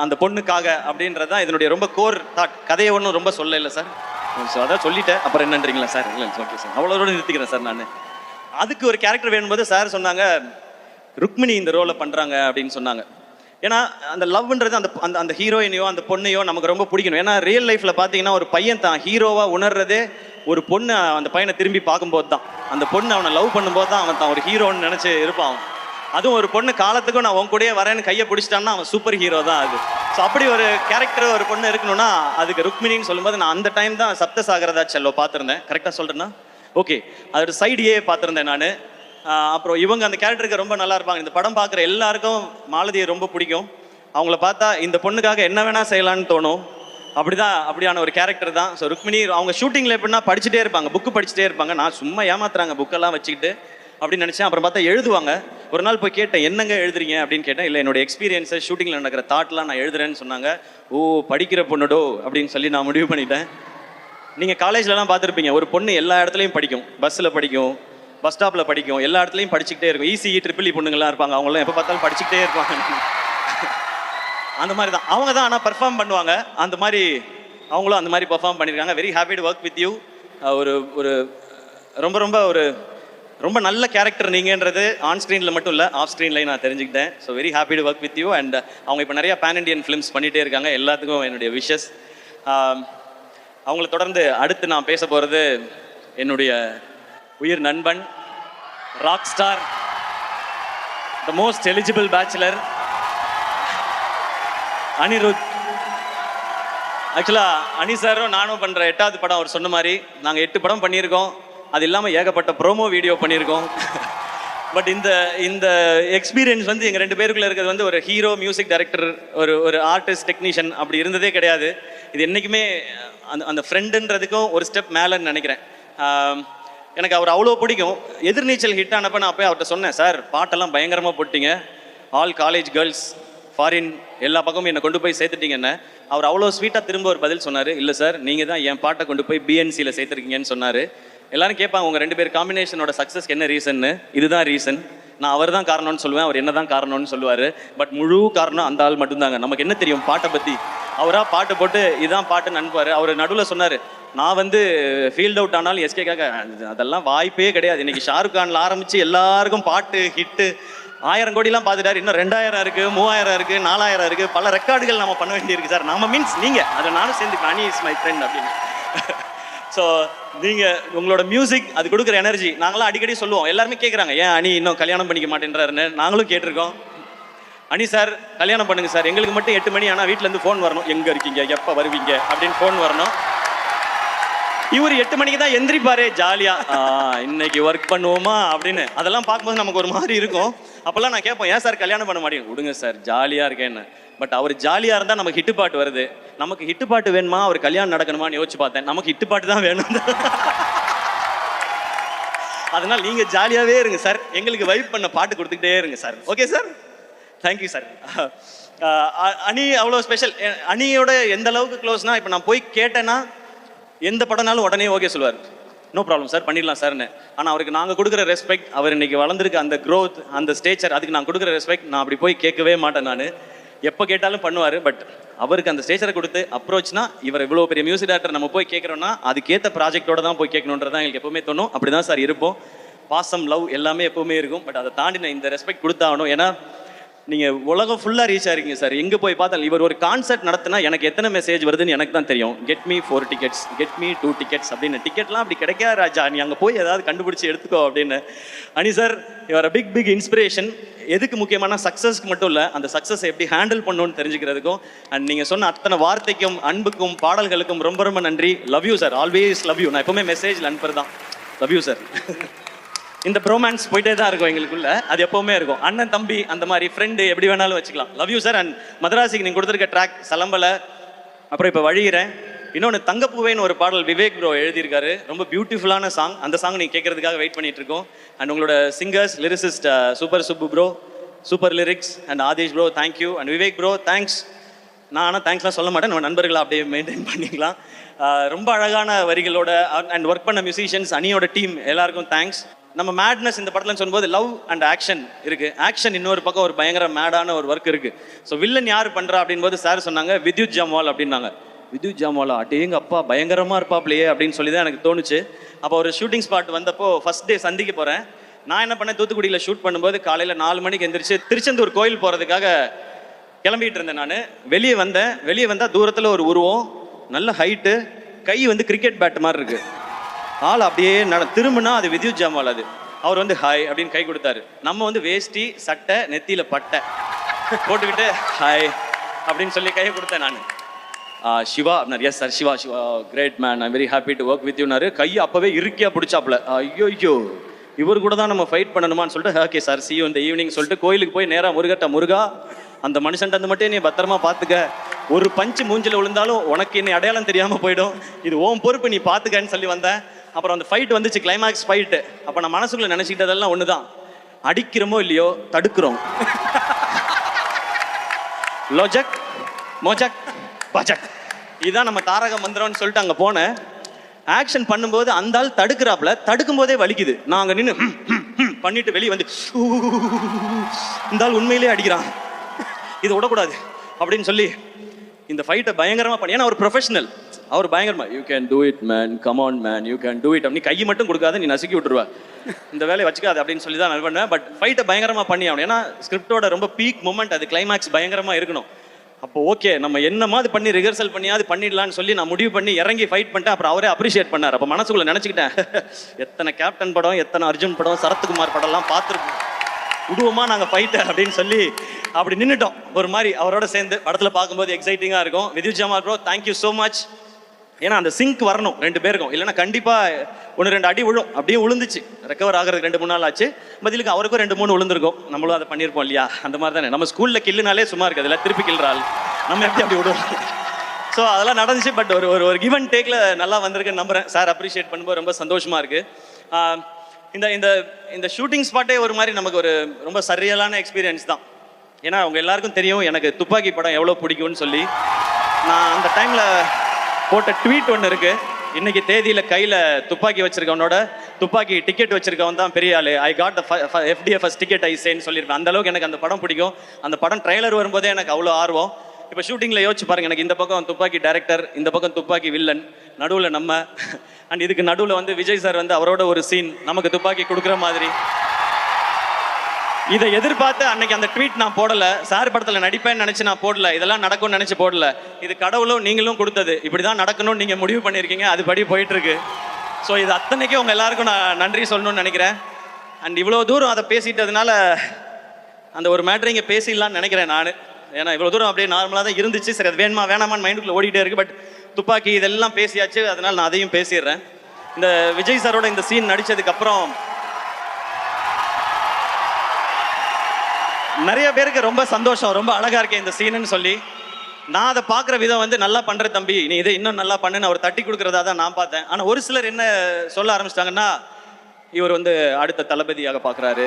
அந்த பொண்ணுக்காக அப்படின்றது தான் இதனுடைய ரொம்ப கோர் தாட் கதையை ஒன்றும் ரொம்ப சொல்ல இல்லை சார். ஸோ அதான் சொல்லிட்டேன். அப்புறம் என்னன்றீங்களா சார்? இல்லை ஓகே சார் அவ்வளோட நிறுத்திக்கிறேன் சார் நான். அதுக்கு ஒரு கேரக்டர் வேணும்போது சார் சொன்னாங்க ருக்மிணி இந்த ரோலை பண்ணுறாங்க அப்படின்னு சொன்னாங்க. ஏன்னா அந்த லவ்ன்றது அந்த அந்த அந்த ஹீரோயினையோ அந்த பொண்ணையோ நமக்கு ரொம்ப பிடிக்கணும். ஏன்னா ரியல் லைஃப்பில் பார்த்தீங்கன்னா ஒரு பையன் தான் ஹீரோவாக உணர்றதே ஒரு பொண்ணு அந்த பையனை திரும்பி பார்க்கும்போது தான் அந்த பொண்ணு அவனை லவ் பண்ணும்போது தான் அவன் தான். ஒரு ஹீரோன்னு நினச்சி இருப்பான் அவன். அதுவும் ஒரு பொண்ணு காலத்துக்கும் நான் உன் கூடயே வரேன்னு கையை பிடிச்சிட்டான்னா அவன் சூப்பர் ஹீரோ தான் அது. ஸோ அப்படி ஒரு கேரக்டர் ஒரு பொண்ணு இருக்கணும்னா அதுக்கு ருக்மிணின்னு சொல்லும்போது நான் அந்த டைம் தான் சப்த சாகரதா செல்லோ பார்த்துருந்தேன். கரெக்டாக சொல்கிறேன்னா ஓகே அதோட சைடியே பார்த்துருந்தேன் நான். அப்புறம் இவங்க அந்த கேரக்டருக்கு ரொம்ப நல்லா இருப்பாங்க. இந்த படம் பார்க்குற எல்லாருக்கும் மாலதியை ரொம்ப பிடிக்கும். அவங்கள பார்த்தா இந்த பொண்ணுக்காக என்ன வேணால் செய்யலான்னு தோணும். அப்படிதான் அப்படியான ஒரு கேரக்டர் தான். ஸோ ருக்மிணி அவங்க ஷூட்டிங்கில் எப்படின்னா படிச்சுட்டே இருப்பாங்க. புக்கு படிச்சுட்டே இருப்பாங்க. நான் சும்மா ஏமாத்துறாங்க. புக்கெல்லாம் வச்சுக்கிட்டு. அப்படின்னு நினச்சேன். அப்புறம் பார்த்தா எழுதுவாங்க. ஒரு நாள் போய் கேட்டேன் என்னங்க எழுதுறீங்க? அப்படின்னு கேட்டேன். இல்லை என்னோட எக்ஸ்பீரியன்ஸை ஷூட்டிங்கில் நடக்கிற தாட்லாம் நான் எழுதுறேன்னு சொன்னாங்க. ஓ படிக்கிற பொண்ணுடோ? அப்படின்னு சொல்லி நான் முடிவு பண்ணிட்டேன். நீங்கள் காலேஜ்லலாம் பார்த்துருப்பீங்க. ஒரு பொண்ணு எல்லா இடத்துலையும் படிக்கும். பஸ்ஸில் படிக்கும் பஸ் ஸ்டாப்பில் படிக்கும். எல்லா இடத்துலையும் படிச்சுக்கிட்டே இருக்கும். ஈசிஇ ஈஸி ட்ரிபிள் e பொண்ணுங்களாம் இருப்பாங்க. அவங்களாம் எப்போ பார்த்தாலும் படிச்சுக்கிட்டே இருப்பாங்க. அந்த மாதிரி தான். அவங்க தான் ஆனால் பெர்ஃபார்ம் பண்ணுவாங்க. அந்த மாதிரி அவங்களும் அந்த மாதிரி பெர்ஃபார்ம் பண்ணியிருக்காங்க. Very happy to work with you ஒரு ஒரு ரொம்ப ரொம்ப ஒரு ரொம்ப நல்ல கேரக்டர் நீங்கன்றது ஆன் ஸ்க்ரீனில் மட்டும் இல்லை ஆஃப் ஸ்க்ரீன்லையும் நான் தெரிஞ்சுக்கிட்டேன். So very happy to work with you and அவங்க இப்போ நிறைய பேன் இண்டியன் ஃபிலிம்ஸ் பண்ணிகிட்டே இருக்காங்க. எல்லாத்துக்கும் என்னுடைய விஷஸ் um, அவங்கள தொடர்ந்து அடுத்து நான் பேச போகிறது என்னுடைய உயிர் நண்பன் rock star the most eligible bachelor Anirudh. ஆக்சுவலாக அனி சாரும் நானும் பண்ணுற எட்டாவது படம் அவர் சொன்ன மாதிரி நாங்கள் எட்டு படம் பண்ணியிருக்கோம். அது இல்லாமல் ஏகப்பட்ட ப்ரோமோ வீடியோ பண்ணியிருக்கோம். பட் இந்த இந்த எக்ஸ்பீரியன்ஸ் வந்து எங்கள் ரெண்டு பேருக்குள்ள இருக்கிறது வந்து ஒரு ஹீரோ மியூசிக் டைரக்டர் ஒரு ஒரு ஆர்டிஸ்ட் டெக்னீஷியன் அப்படி இருந்ததே கிடையாது. இது என்றைக்குமே அந்த அந்த ஃப்ரெண்டுன்றதுக்கும் ஒரு ஸ்டெப் மேலேன்னு நினைக்கிறேன். எனக்கு அவர் அவ்வளோ பிடிக்கும். எதிர்நீச்சல் ஹிட் ஆனப்ப நான் போய் அவர்கிட்ட சொன்னேன் சார் பாட்டெல்லாம் பயங்கரமாக போட்டிங்க. ஆல் காலேஜ் கேர்ள்ஸ் ஃபாரின் எல்லா பக்கமும் என்னை கொண்டு போய் சேர்த்துட்டீங்கன்னு. அவர் அவ்வளோ ஸ்வீட்டாக திரும்ப ஒரு பதில் சொன்னார். இல்லை சார் நீங்கள் தான் என் பாட்டை கொண்டு போய் பிஎன்சியில் சேர்த்துருக்கீங்கன்னு சொன்னார். எல்லாரும் கேட்பாங்க உங்கள் ரெண்டு பேர் காம்பினேஷனோட சக்ஸஸ்க்கு என்ன ரீசன்னு இதுதான் ரீசன் நான் அவர் தான் காரணம்னு சொல்லுவேன் அவர் என்ன தான் காரணம்னு சொல்லுவார். பட் முழு காரணம் அந்த ஆள் மட்டும்தாங்க. நமக்கு என்ன தெரியும்? பாட்டை பற்றி அவராக பாட்டு போட்டு இதான் பாட்டுன்னு அனுப்புவார். அவர் நடுவில் சொன்னார் நான் வந்து ஃபீல்ட் அவுட் ஆனாலும் எஸ்கேக்காக அதெல்லாம் வாய்ப்பே கிடையாது. இன்னைக்கு ஷாருக் கான்ல ஆரம்பிச்சு எல்லாருக்கும் பாட்டு ஹிட்டு ஆயிரம் கோடிலாம் பார்த்துட்டாரு இன்னும் ரெண்டாயிரம் இருக்கு மூவாயிரம் இருக்கு நாலாயிரம் இருக்கு. பல ரெக்கார்டுகள் நம்ம பண்ண வேண்டியிருக்கு சார். நம்ம மீன்ஸ் நீங்க. அதை நானும் சேர்ந்து அனி இஸ் மை ஃப்ரெண்ட் அப்படின்னு. ஸோ நீங்கள் உங்களோட மியூசிக் அது கொடுக்குற எனர்ஜி நாங்களாம் அடிக்கடி சொல்லுவோம். எல்லாருமே கேட்குறாங்க ஏன் அணி இன்னும் கல்யாணம் பண்ணிக்க மாட்டேன்றாருன்னு? நாங்களும் கேட்டிருக்கோம். அணி சார் கல்யாணம் பண்ணுங்க சார் எங்களுக்கு மட்டும் எட்டு மணி ஆனால் வீட்டிலேருந்து ஃபோன் வரணும். எங்கே இருக்கீங்க? எப்போ வருவீங்க? அப்படின்னு ஃபோன் வரணும். இவர் எட்டு மணிக்கு தான் எந்திரிப்பாரு ஜாலியா இன்னைக்கு ஒர்க் பண்ணுவோமா அப்படின்னு அதெல்லாம் பார்க்கும்போது நமக்கு ஒரு மாதிரி இருக்கும் அப்பெல்லாம் நான் கேட்போம் ஏன் சார் கல்யாணம் பண்ண மாட்டேங்க விடுங்க சார் ஜாலியா இருக்கேன்னு பட் அவர் ஜாலியா இருந்தா நமக்கு ஹிட்டு பாட்டு வருது நமக்கு ஹிட்டு பாட்டு வேணுமா அவர் கல்யாணம் நடக்கணுமான்னு யோசிச்சு பார்த்தேன் நமக்கு ஹிட்டு பாட்டு தான் வேணும் அதனால நீங்க ஜாலியாவே இருங்க சார் எங்களுக்கு வைப் பண்ண பாட்டு கொடுத்துக்கிட்டே இருங்க sir okay sir thank you sir Ani அவ்வளோ ஸ்பெஷல் அணியோட எந்த அளவுக்கு க்ளோஸ்னா இப்போ நான் போய் கேட்டேன்னா எந்த படம்னாலும் உடனே ஓகே சொல்லுவார். நோ ப்ராப்ளம் சார் பண்ணிடலாம் சார்னு ஆனால் அவருக்கு நாங்கள் கொடுக்குற ரெஸ்பெக்ட் அவர் இன்னைக்கு வளர்ந்துருக்க அந்த க்ரோத் அந்த ஸ்டேச்சர் அதுக்கு நான் கொடுக்குற ரெஸ்பெக்ட் நான் அப்படி போய் கேட்கவே மாட்டேன் நான். எப்போ கேட்டாலும் பண்ணுவார் பட் அவருக்கு அந்த ஸ்டேச்சரை கொடுத்து அப்ரோச்னா இவர் இவ்வளோ பெரிய மியூசிக் டேரக்டர் நம்ம போய் கேட்குறோன்னா அதுக்கேற்ற ப்ராஜெக்டோட தான் போய் கேட்கணுன்றது தான் எங்களுக்கு எப்பவுமே தோணும். அப்படி தான் சார் இருப்போம். பாசம் லவ் எல்லாமே எப்பவுமே இருக்கும். பட் அதை தாண்டி நான் இந்த ரெஸ்பெக்ட் கொடுத்தாகணும். ஏன்னா நீங்கள் உலகம் ஃபுல்லாக ரீச் ஆகிருக்கீங்க சார் எங்கே போய் பார்த்தாலும் இவர் ஒரு கான்சர்ட் நடத்தினா எனக்கு எத்தனை மெசேஜ் வருதுன்னு எனக்கு தான் தெரியும். Get me four tickets get me two tickets அப்படின்னு. டிக்கெட்லாம் அப்படி கிடைக்காது ராஜா. நீ அங்கே போய் ஏதாவது கண்டுபிடிச்சி எடுத்துக்கோ அப்படின்னு. அனி சார் இவர் பிக் பிக் இன்ஸ்பிரேஷன் எதுக்கு முக்கியமான சக்ஸஸ்க்கு மட்டும் இல்லை அந்த சக்ஸஸ் எப்படி ஹேண்டில் பண்ணணும்னு தெரிஞ்சுக்கிறதுக்கும் அண்ட் நீங்கள் சொன்ன அத்தனை வார்த்தைக்கும் அன்புக்கும் பாடல்களுக்கும் ரொம்ப ரொம்ப நன்றி. Love you sir always love you நான் எப்பவுமே மெசேஜ் அனுப்புறது தான் லவ் யூ சார் இந்த ப்ரோமான்ஸ் போயிட்டே தான் இருக்கும் எங்களுக்குள்ள. அது எப்பவுமே இருக்கும். அண்ணன் தம்பி அந்த மாதிரி ஃப்ரெண்டு எப்படி வேணாலும் வச்சுக்கலாம். லவ் யூ சார் அண்ட் மதராசிக்கு நீங்கள் கொடுத்துருக்க ட்ராக் சலம்பலை. அப்புறம் இப்போ வழிகிறேன் இன்னொன்று தங்கப்பூவேன்னு ஒரு பாடல் விவேக் ப்ரோ எழுதியிருக்காரு. ரொம்ப பியூட்டிஃபுல்லான சாங் அந்த சாங் நீங்கள் கேட்கறதுக்காக வெயிட் பண்ணிட்டு இருக்கோம் அண்ட் உங்களோட singers lyricist super Subbu bro super lyrics and Aadesh bro thank you and Vivek bro thanks நான் ஆனால் தேங்க்ஸ்லாம் சொல்ல மாட்டேன். நம்ம நண்பர்களை அப்படியே மெயின்டைன் பண்ணிக்கலாம். Uh, ரொம்ப அழகான வரிகளோட அண்ட் ஒர்க் பண்ண மியூசிஷியன்ஸ் அணியோட டீம் எல்லாருக்கும் தேங்க்ஸ் நம்ம மேட்னஸ் இந்த படத்தில் சொல்லும்போது லவ் அண்ட் ஆக்ஷன் இருக்கு. ஆக்ஷன் இன்னொரு பக்கம் ஒரு பயங்கர மேடான ஒரு ஒர்க் இருக்கு. ஸோ வில்லன் யார் பண்றா அப்படின்னு போது சார் சொன்னாங்க வித்யுத் ஜாம்வால் அப்படின்னாங்க. வித்யுத் ஜாம்வாலா? அட்டேங்க அப்பா பயங்கரமா இருப்பாப்லையே அப்படின்னு சொல்லி தான் எனக்கு தோணுச்சு. அப்போ ஒரு ஷூட்டிங் ஸ்பாட் வந்தப்போ ஃபர்ஸ்ட் டே சந்திக்க போறேன். நான் என்ன பண்ணேன் தூத்துக்குடியில் ஷூட் பண்ணும்போது காலையில் நாலு மணிக்கு எந்திரிச்சு திருச்செந்தூர் கோயில் போகிறதுக்காக கிளம்பிட்டு இருந்தேன் நான். வெளியே வந்தேன். வெளியே வந்தால் தூரத்தில் ஒரு உருவம் நல்ல ஹைட்டு கை வந்து கிரிக்கெட் பேட் மாதிரி இருக்கு. ஆள் அப்படியே நட திரும்பினா அது வித்யுத் ஜாமால் அது. அவர் வந்து ஹாய் அப்படின்னு கை கொடுத்தாரு. நம்ம வந்து வேஷ்டி சட்டை நெத்தியில் பட்டை. போட்டுக்கிட்டு ஹாய் அப்படின்னு சொல்லி கையை கொடுத்தேன் நான். சிவா அப்படின்னாரு. Yes sir Siva Siva. Great man I'm very happy to work with யூனாரு கையை அப்போவே இருக்கியா பிடிச்சாப்ல ஐயோ ஐயோ இவர் கூட தான் நம்ம ஃபைட் பண்ணணுமான்னு சொல்லிட்டு ஓகே சார் சி இந்த ஈவினிங் சொல்லிட்டு கோயிலுக்கு போய் நேராக முருகட்ட முருகா அந்த மனுஷன்ட்ட வந்து மட்டும் நீ பத்திரமா பார்த்துக்க ஒரு பஞ்சு மூஞ்சில் விழுந்தாலும் உனக்கு என்னை அடையாளம் தெரியாமல் போயிடும். இது ஓம் பொறுப்பு நீ பார்த்துக்கன்னு சொல்லி வந்தேன். அப்புறம் அந்த ஃபைட் வந்துச்சு கிளைமாக்ஸ் ஃபைட்டு அப்போ நான் மனசுக்குள்ள நினச்சிக்கிட்டதெல்லாம் ஒன்று தான் அடிக்கிறோமோ இல்லையோ தடுக்கிறோம். லோஜக் மோஜக் பஜக். இதுதான் நம்ம தாரக மந்திரம்னு சொல்லிட்டு அங்கே போனேன். ஆக்ஷன் பண்ணும்போது அந்த ஆள் தடுக்கிறாப்புல தடுக்கும் போதே வலிக்குது. நான் அங்கே நின்று பண்ணிட்டு வெளியே வந்து இந்த ஆள் உண்மையிலே அடிக்கிறான். இதை விடக்கூடாது. அப்படின்னு சொல்லி இந்த ஃபைட்டை பயங்கரமாக பண்ணி ஏன்னா ஒரு ப்ரொஃபஷனல் அவர் பயங்கரமா you can do it man come on man you can do it அப்படி கை மட்டும் கொடுக்காத நீ நசுக்கி விட்டுருவ. இந்த வேலையை வச்சுக்காது அப்படின்னு சொல்லி தான் நான் பண்ணுவேன் பட் ஃபைட்டை பயங்கரமா பண்ணி ஆகணும் ஏன்னா ஸ்கிரிப்டோட ரொம்ப பீக் மூமெண்ட் அது கிளைமேக்ஸ் பயங்கரமா இருக்கணும். அப்போ ஓகே நம்ம என்னமா அது பண்ணி ரிஹர்சல் பண்ணியாவது பண்ணிடலாம்னு சொல்லி நான் முடிவு பண்ணி இறங்கி ஃபைட் பண்ணிட்டேன். அப்புறம் அவரே அப்ரிஷியேட் பண்ணார். அப்போ மனசுக்குள்ள நினச்சிக்கிட்டேன். எத்தனை கேப்டன் படம் எத்தனை அர்ஜுன் படம் சரத்குமார் படம்லாம் பார்த்துருக்கோம். உருவமாக நாங்கள் ஃபைட்டை அப்படின்னு சொல்லி அப்படி நின்றுட்டோம் ஒரு மாதிரி அவரோட சேர்ந்து படத்தில் பார்க்கும்போது எக்ஸைட்டிங்காக இருக்கும். Vidyut bro thank you so much ஏன்னா அந்த சிங்க் வரணும் ரெண்டு பேருக்கும். இல்லைன்னா கண்டிப்பாக ஒன்று ரெண்டு அடி விழும். அப்படியே விழுந்துச்சு ரெக்கவர் ஆகிறதுக்கு ரெண்டு மூணு நாள் ஆச்சு. பதிலுக்கு அவருக்கும் ரெண்டு மூணு விழுந்திருக்கும் நம்மளும் அதை பண்ணியிருப்போம் இல்லையா? அந்த மாதிரி தானே. நம்ம ஸ்கூலில் கில்லுனாலே சும்மா இருக்குது இல்லை? திருப்பி கில்றாள் நம்ம எப்படி அப்படி விடுவோம்? ஸோ அதெல்லாம் நடந்துச்சு. பட் ஒரு ஒரு ஒரு கிவன் டேக்கில் நல்லா வந்திருக்குன்னு நம்புகிறேன் சார் அப்ரிஷியேட் பண்ணும்போது ரொம்ப சந்தோஷமாக இருக்குது இந்த இந்த இந்த ஷூட்டிங் ஸ்பாட்டே ஒரு மாதிரி நமக்கு ஒரு ரொம்ப சரியலான எக்ஸ்பீரியன்ஸ் தான். ஏன்னா அவங்க எல்லாருக்கும் தெரியும் எனக்கு துப்பாக்கி படம் எவ்வளோ பிடிக்கும்னு சொல்லி. நான் அந்த டைமில் போட்ட ட்வீட் ஒன்று இருக்கு. இன்னைக்கு தேதியில் கையில் துப்பாக்கி வச்சிருக்கவனோட துப்பாக்கி டிக்கெட் வச்சிருக்கவன் தான் பெரிய ஆளு. I got FDFS ticket I சேன்னு சொல்லியிருப்பேன். அந்த அளவுக்கு எனக்கு அந்த படம் பிடிக்கும். அந்த படம் ட்ரைலர் வரும்போதே எனக்கு அவ்வளோ ஆர்வம். இப்போ ஷூட்டிங்கில் யோசிச்சு பாருங்க எனக்கு இந்த பக்கம் துப்பாக்கி டைரக்டர் இந்த பக்கம் துப்பாக்கி வில்லன் நடுவில் நம்ம. அண்ட் இதுக்கு நடுவில் வந்து விஜய் சார் வந்து அவரோட ஒரு சீன் நமக்கு துப்பாக்கி கொடுக்குற மாதிரி. இதை எதிர்பார்த்து அன்னைக்கு அந்த ட்வீட் நான் போடல. சார் படத்துல நடிப்பேன்னு நினைச்சு நான் போடல. இதெல்லாம் நடக்கும்னு நினைச்சு போடல. இது கடவுளும் நீங்களும் கொடுத்தது. இப்படிதான் நடக்கணும்னு நீங்க முடிவு பண்ணியிருக்கீங்க. அது படி போயிட்டு இருக்கு ஸோ இது அத்தனைக்கும் உங்க எல்லாருக்கும் நான் நன்றி சொல்லணும்னு நினைக்கிறேன். அண்ட் இவ்வளோ தூரம் அதை பேசிட்டதுனால அந்த ஒரு மேட்ரு இங்கே பேசிடலான்னு நினைக்கிறேன் நான். ஏன்னா இவ்வளோ தூரம் அப்படியே நார்மலாக தான் இருந்துச்சு. சரி அது வேணுமா வேணாமான்னு மைண்டுக்குள்ள ஓடிட்டே இருக்கு. பட் துப்பாக்கி இதெல்லாம் பேசியாச்சு. அதனால நான் அதையும் பேசிடுறேன். இந்த விஜய் சாரோட இந்த சீன் நடிச்சதுக்கு நிறைய பேருக்கு ரொம்ப சந்தோஷம் ரொம்ப அழகா இருக்கேன் இந்த சீனுன்னு சொல்லி. நான் அதை பார்க்குற விதம் வந்து நல்லா பண்ணுற தம்பி நீ இதை இன்னும் நல்லா பண்ணுன்னு அவர் தட்டி கொடுக்குறதா தான் நான் பார்த்தேன். ஆனால் ஒரு சிலர் என்ன சொல்ல ஆரம்பிச்சிட்டாங்கன்னா இவர் வந்து அடுத்த தளபதியாக பார்க்குறாரு.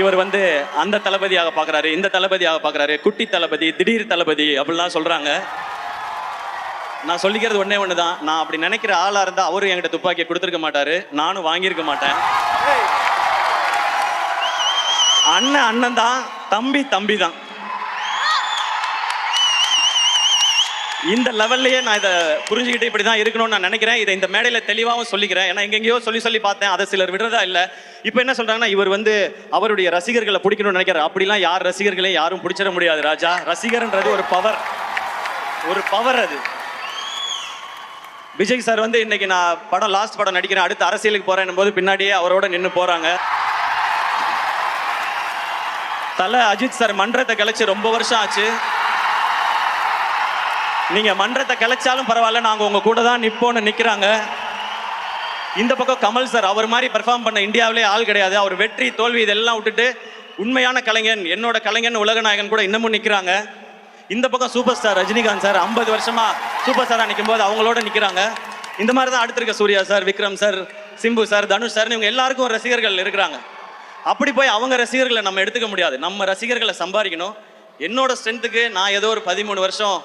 இவர் வந்து அந்த தளபதியாக பார்க்குறாரு இந்த தளபதியாக பார்க்குறாரு குட்டி தளபதி திடீர் தளபதி அப்படிலாம் சொல்கிறாங்க நான் சொல்லிக்கிறது ஒன்றே ஒன்று தான் நான் அப்படி நினைக்கிற ஆளாக இருந்தால் அவரும் என்கிட்ட துப்பாக்கியை கொடுத்துருக்க மாட்டார் நானும் வாங்கியிருக்க மாட்டேன். அண்ணன் அண்ணன் தான் தம்பி தம்பி தான். இந்த லெவல்லையே நான் இதை புரிஞ்சுக்கிட்டு இப்படி தான் இருக்கணும்னு நான் நினைக்கிறேன். இதை இந்த மேடையில் தெளிவாகவும் சொல்லிக்கிறேன். ஏன்னா எங்கெங்கேயோ சொல்லி சொல்லி பார்த்தேன். அதை சிலர் விடுறதா இல்லை. இப்போ என்ன சொல்றாங்கன்னா இவர் வந்து அவருடைய ரசிகர்களை பிடிக்கணும்னு நினைக்கிறார். அப்படிலாம் யார் ரசிகர்களையும் யாரும் பிடிச்சிட முடியாது ராஜா. ரசிகர்ன்றது ஒரு பவர் ஒரு பவர் அது. விஜய் சார் வந்து இன்னைக்கு நான் படம் லாஸ்ட் படம் நடிக்கிறேன். அடுத்து அரசியலுக்கு போறேன் போது பின்னாடியே அவரோட நின்று போறாங்க. தலை அஜித் சார் மன்றத்தை கிளச்சி ரொம்ப வருஷம் ஆச்சு. நீங்க மன்றத்தை கலைச்சாலும் பரவாயில்ல நாங்க உங்க கூட தான் நிப்போன்னு நிக்கிறாங்க. இந்த பக்கம் கமல் சார் அவர் மாதிரி பெர்ஃபார்ம் பண்ண இந்தியாவிலே ஆள் கிடையாது. அவர் வெற்றி தோல்வி இதெல்லாம் விட்டுட்டு உண்மையான கலைஞன் என்னோட கலைஞன் உலகநாயகன் கூட இன்னமும் நிக்கிறாங்க. இந்த பக்கம் சூப்பர் ஸ்டார் ரஜினிகாந்த் சார் ஐம்பது வருஷமா சூப்பர் ஸ்டாரா நிற்கும் போது அவங்களோட நிக்கிறாங்க. இந்த மாதிரி தான் அடுத்திருக்க Surya sir Vikram sir Simbu sir Dhanush sir இவங்க எல்லாருக்கும் ரசிகர்கள் இருக்கிறாங்க. அப்படி போய் அவங்க ரசிகர்களை நம்ம எடுத்துக்க முடியாது. நம்ம ரசிகர்களை சம்பாதிக்கணும். என்னோட ஸ்ட்ரென்த்துக்கு நான் ஏதோ ஒரு பதிமூணு வருஷம்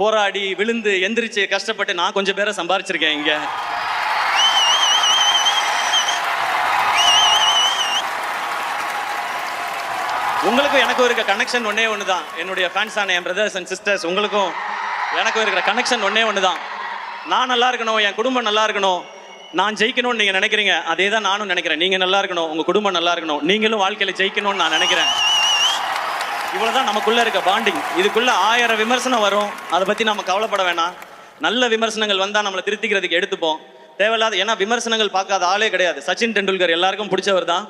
போராடி விழுந்து எந்திரிச்சு கஷ்டப்பட்டு நான் கொஞ்சம் பேரை சம்பாரிச்சிருக்கேன் இங்கே. உங்களுக்கும் எனக்கும் இருக்க கனெக்ஷன் ஒன்னே ஒன்று தான் என்னுடைய ஃபேன்ஸான என் பிரதர்ஸ் அண்ட் சிஸ்டர்ஸ் உங்களுக்கும் எனக்கும் இருக்கிற கனெக்ஷன் ஒன்னே ஒன்று தான் நான் நல்லா இருக்கணும் என் குடும்பம் நல்லா இருக்கணும். நான் ஜெயிக்கணும்னு நீங்க நினைக்கிறீங்க அதே தான் நானும் நினைக்கிறேன். நீங்க நல்லா இருக்கணும் உங்க குடும்பம் நல்லா இருக்கணும். நீங்களும் வாழ்க்கையில ஜெயிக்கணும்னு நான் நினைக்கிறேன். இவ்வளவுதான் நமக்குள்ள இருக்க பாண்டிங் இதுக்குள்ள ஆயிரம் விமர்சனம் வரும். அதை பத்தி நம்ம கவலைப்பட வேணாம். நல்ல விமர்சனங்கள் வந்தா நம்மளை திருத்திக்கிறதுக்கு எடுத்துப்போம். தேவையில்லாத ஏன்னா விமர்சனங்கள் பார்க்காத ஆளே கிடையாது. சச்சின் டெண்டுல்கர் எல்லாருக்கும் பிடிச்சவர் தான்.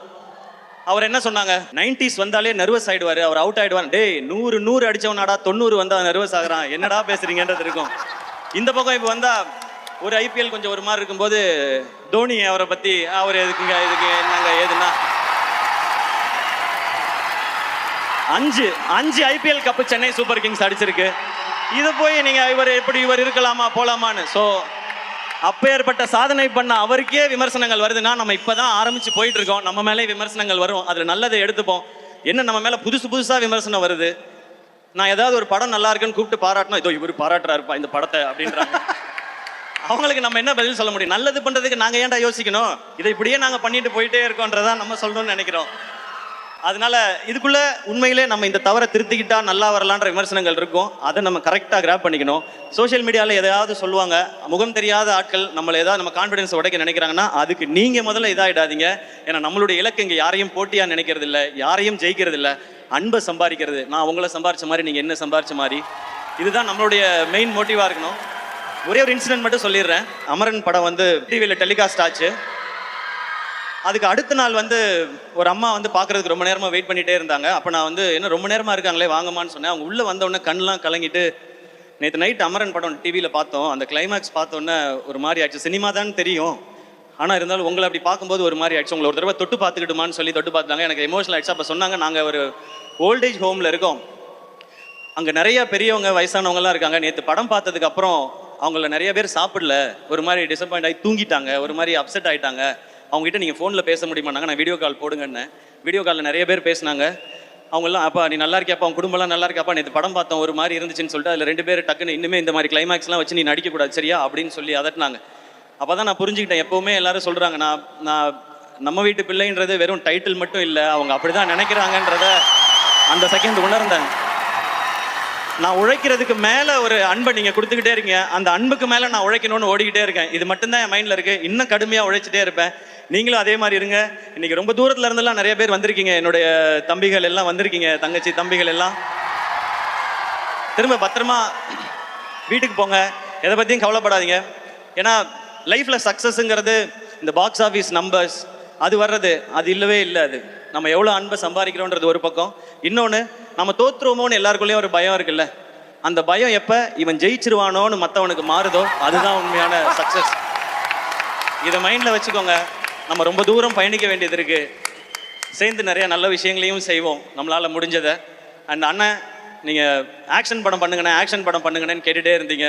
அவர் என்ன சொன்னாங்க? நைன்டிஸ் வந்தாலே நர்வஸ் ஆயிடுவார். அவர் அவுட் ஆயிடுவார். டேய் நூறு நூறு அடிச்சவனாடா தொண்ணூறு வந்தா நர்வஸ் ஆகிறான். என்னடா பேசுறீங்கன்றது இருக்கும். இந்த பக்கம் இப்போ வந்தா ஒரு ஐபிஎல் கொஞ்சம் ஒரு மாதிரி இருக்கும்போது தோனி அவரை பற்றி அவர் எதுக்குங்க இதுக்கு என்னங்க ஏதுன்னா? அஞ்சு அஞ்சு IPL cup Chennai Super Kings அடிச்சிருக்கு. இது போய் நீங்கள் இவர் எப்படி இவர் இருக்கலாமா போகலாமான்னு ஸோ அப்பேற்பட்ட சாதனை பண்ண அவருக்கே விமர்சனங்கள் வருதுன்னா நம்ம இப்பதான் ஆரம்பித்து போயிட்டு இருக்கோம் நம்ம மேலே விமர்சனங்கள் வரும். அதில் நல்லதை எடுத்துப்போம். என்ன நம்ம மேலே புதுசு புதுசாக விமர்சனம் வருது. நான் ஏதாவது ஒரு படம் நல்லா இருக்குன்னு கூப்பிட்டு பாராட்டினா இதோ இவர் பாராட்டுறாருப்பா இந்த படத்தை அப்படின்றாங்க. அவங்களுக்கு நம்ம என்ன பதில் சொல்ல முடியும்? நல்லது பண்றதுக்கு நாங்க ஏன்டா யோசிக்கணும்? இதை இப்படியே நாங்க பண்ணிட்டு போயிட்டே இருக்கோன்றதா நம்ம சொல்லணும்னு நினைக்கிறோம். அதனால இதுக்குள்ள உண்மையிலே நம்ம இந்த தவறை திருத்திக்கிட்டா நல்லா வரலான்ற விமர்சனங்கள் இருக்கும். அதை நம்ம கரெக்டாக கிராப் பண்ணிக்கணும். சோஷியல் மீடியாவில் எதையாவது சொல்லுவாங்க முகம் தெரியாத ஆட்கள் நம்மளை ஏதாவது நம்ம கான்ஃபிடன்ஸ் உடைக்க நினைக்கிறாங்கன்னா அதுக்கு நீங்கள் முதல்ல இதாகிடாதீங்க ஏன்னா நம்மளுடைய இலக்கு இங்கே யாரையும் போட்டியாக நினைக்கிறது இல்லை யாரையும் ஜெயிக்கிறது இல்லை அன்பை சம்பாதிக்கிறது. நான் உங்களை சம்பாரிச்ச மாதிரி நீங்கள் என்ன சம்பாரிச்ச மாதிரி? இதுதான் நம்மளுடைய மெயின் மோட்டிவாக இருக்கணும். ஒரே ஒரு இன்சிடென்ட் மட்டும் சொல்லிடுறேன். அமரன் படம் வந்து டிவியில் டெலிகாஸ்ட் ஆச்சு. அதுக்கு அடுத்த நாள் வந்து ஒரு அம்மா வந்து பார்க்கறதுக்கு ரொம்ப நேரமாக வெயிட் பண்ணிகிட்டே இருந்தாங்க. அப்போ நான் வந்து என்ன ரொம்ப நேரமாக இருக்காங்களே வாங்கம்மான்னு சொன்னேன். அவங்க உள்ளே வந்த கண்ணெலாம் கலங்கிட்டு நேற்று நைட் அமரன் படம் டிவியில் பார்த்தோம். அந்த கிளைமேக்ஸ் பார்த்தோன்னே ஒரு மாதிரி ஆச்சு. சினிமா தான் தெரியும். ஆனால் இருந்தாலும் உங்களை அப்படி பார்க்கும்போது ஒரு மாதிரி ஆயிடுச்சு. உங்களை ஒரு தடவை தொட்டு பார்த்துக்கிட்டுமான்னு சொல்லி தொட்டு பார்த்தாங்க எனக்கு எமோஷனல் ஆயிடுச்சு. அப்போ சொன்னாங்க நாங்கள் ஒரு ஓல்டேஜ் ஹோமில் இருக்கோம். அங்கே நிறைய பெரியவங்க வயசானவங்கலாம் இருக்காங்க. நேற்று படம் பார்த்ததுக்கு அப்புறம் அவங்கள நிறைய பேர் சாப்பிடல. ஒரு மாதிரி டிசப்பாயிண்ட் ஆகி தூங்கிட்டாங்க. ஒரு மாதிரி அப்செட் ஆகிட்டாங்க அவங்ககிட்ட நீங்கள் ஃபோனில் பேச முடியுமானாங்க நான் வீடியோ கால் போடுங்கன்னு வீடியோ காலில் நிறைய பேர் பேசினாங்க. அவங்கெல்லாம் அப்பா நீ நல்லா இருக்கியாப்பா? அவங்க குடும்பம்லாம் நல்லா இருக்காப்பா நேற்று படம் பார்த்தோம் ஒரு மாதிரி இருந்துச்சுன்னு சொல்லிட்டு அதில் ரெண்டு பேர் டக்குன்னு இன்னுமே இந்த மாதிரி கிளைமேக்ஸ்லாம் வச்சு நீ நடிக்கக்கூடாது சரியா? அப்படின்னு சொல்லி அதட்டினாங்க. அப்போ தான் நான் புரிஞ்சுக்கிட்டேன். எப்போவுமே எல்லாரும் சொல்கிறாங்க நான் நான் நம்ம வீட்டு பிள்ளைன்றது வெறும் டைட்டில் மட்டும் இல்லை. அவங்க அப்படி தான் நினைக்கிறாங்கன்றத அந்த செகண்ட் உணர்ந்தேன். நான் உழைக்கிறதுக்கு மேலே ஒரு அன்பை நீங்கள் கொடுத்துக்கிட்டே இருக்கீங்க. அந்த அன்புக்கு மேலே நான் உழைக்கணும்னு ஓடிக்கிட்டே இருக்கேன். இது மட்டும்தான் என் மைண்டில் இருக்குது இன்னும் கடுமையாக உழைச்சிட்டே இருப்பேன். நீங்களும் அதே மாதிரி இருங்க. இன்றைக்கி ரொம்ப தூரத்தில் இருந்தெல்லாம் நிறைய பேர் வந்திருக்கீங்க. என்னுடைய தம்பிகள் எல்லாம் வந்திருக்கீங்க. தங்கச்சி தம்பிகள் எல்லாம். திரும்ப பத்திரமா வீட்டுக்கு போங்க. எதை பற்றியும் கவலைப்படாதீங்க. ஏன்னா லைஃப்பில் சக்ஸஸுங்கிறது இந்த பாக்ஸ் ஆஃபீஸ் நம்பர்ஸ் அது வர்றது அது இல்லவே இல்லை அது. நம்ம எவ்வளோ அன்பை சம்பாதிக்கிறோன்றது ஒரு பக்கம். இன்னொன்று நம்ம தோத்துருவோமோன்னு எல்லாருக்குள்ளேயும் ஒரு பயம் இருக்குல்ல. அந்த பயம் எப்போ இவன் ஜெயிச்சிருவானோன்னு மற்றவனுக்கு மாறுதோ அதுதான் உண்மையான சக்ஸஸ் இதை மைண்டில் வச்சுக்கோங்க. நம்ம ரொம்ப தூரம் பயணிக்க வேண்டியது இருக்குது சேர்ந்து நிறைய நல்ல விஷயங்களையும் செய்வோம். நம்மளால் முடிஞ்சதை. அண்ட் அண்ணன் நீங்கள் ஆக்ஷன் படம் பண்ணுங்கண்ணே ஆக்ஷன் படம் பண்ணுங்கண்ணேன்னு கேட்டுகிட்டே இருந்தீங்க.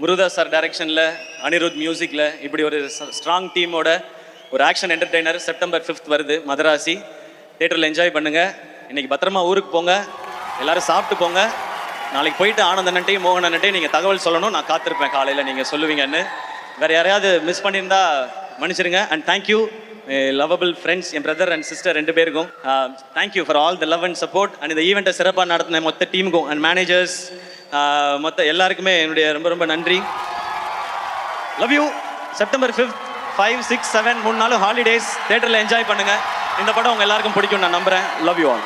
முருகதாஸ் சார் டைரக்ஷனில் அனிருத் மியூசிக்கில் இப்படி ஒரு ஸ்ட்ராங் டீமோட ஒரு ஆக்ஷன் என்டர்டெய்னர் செப்டம்பர் ஃபிஃப்த் வருது மதராசி. தேட்டரில் என்ஜாய் பண்ணுங்க. இன்னைக்கு பத்திரமா ஊருக்கு போங்க. எல்லாரும் சாப்பிட்டு போங்க. நாளைக்கு போயிட்டு ஆனந்தனட்டையும் மோகனன்ட்டையும் நீங்கள் தகவல் சொல்லணும். நான் காத்திருப்பேன் காலையில் நீங்கள் சொல்லுவீங்கன்னு. வேற யாரையாவது மிஸ் பண்ணியிருந்தா மன்னிச்சிருங்க. And thank you lovable friends N brother and sister ரெண்டு பேருக்கும். Thank you for all the love and support and இந்த ஈவெண்ட்டை சிறப்பாக நடத்தின மொத்த டீமுக்கும் அண்ட் மேனேஜர்ஸ் மொத்த எல்லாருக்குமே என்னுடைய ரொம்ப ரொம்ப நன்றி. Love you September fifth five six seven மூணு நாள் ஹாலிடேஸ் தேட்டரில் என்ஜாய் பண்ணுங்க. இந்த படம் உங்க எல்லாருக்கும் பிடிக்கும் நான் நம்புறேன். லவ் யூ ஆல்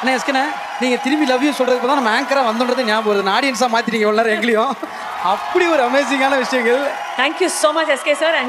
அண்ணா எஸ்கண்ணே நீங்கள் திரும்பி லவ் யூ சொல்கிறதுக்கு தான் நம்ம ஆங்கராக வந்தோன்றது ஞாபகம் வருது. ஆடியன்ஸாக மாற்றிட்டீங்க இவ்வளோ நேரம் எங்களையும். அப்படி ஒரு அமேசிங்கான விஷயங்கள். You so much, SK sir, and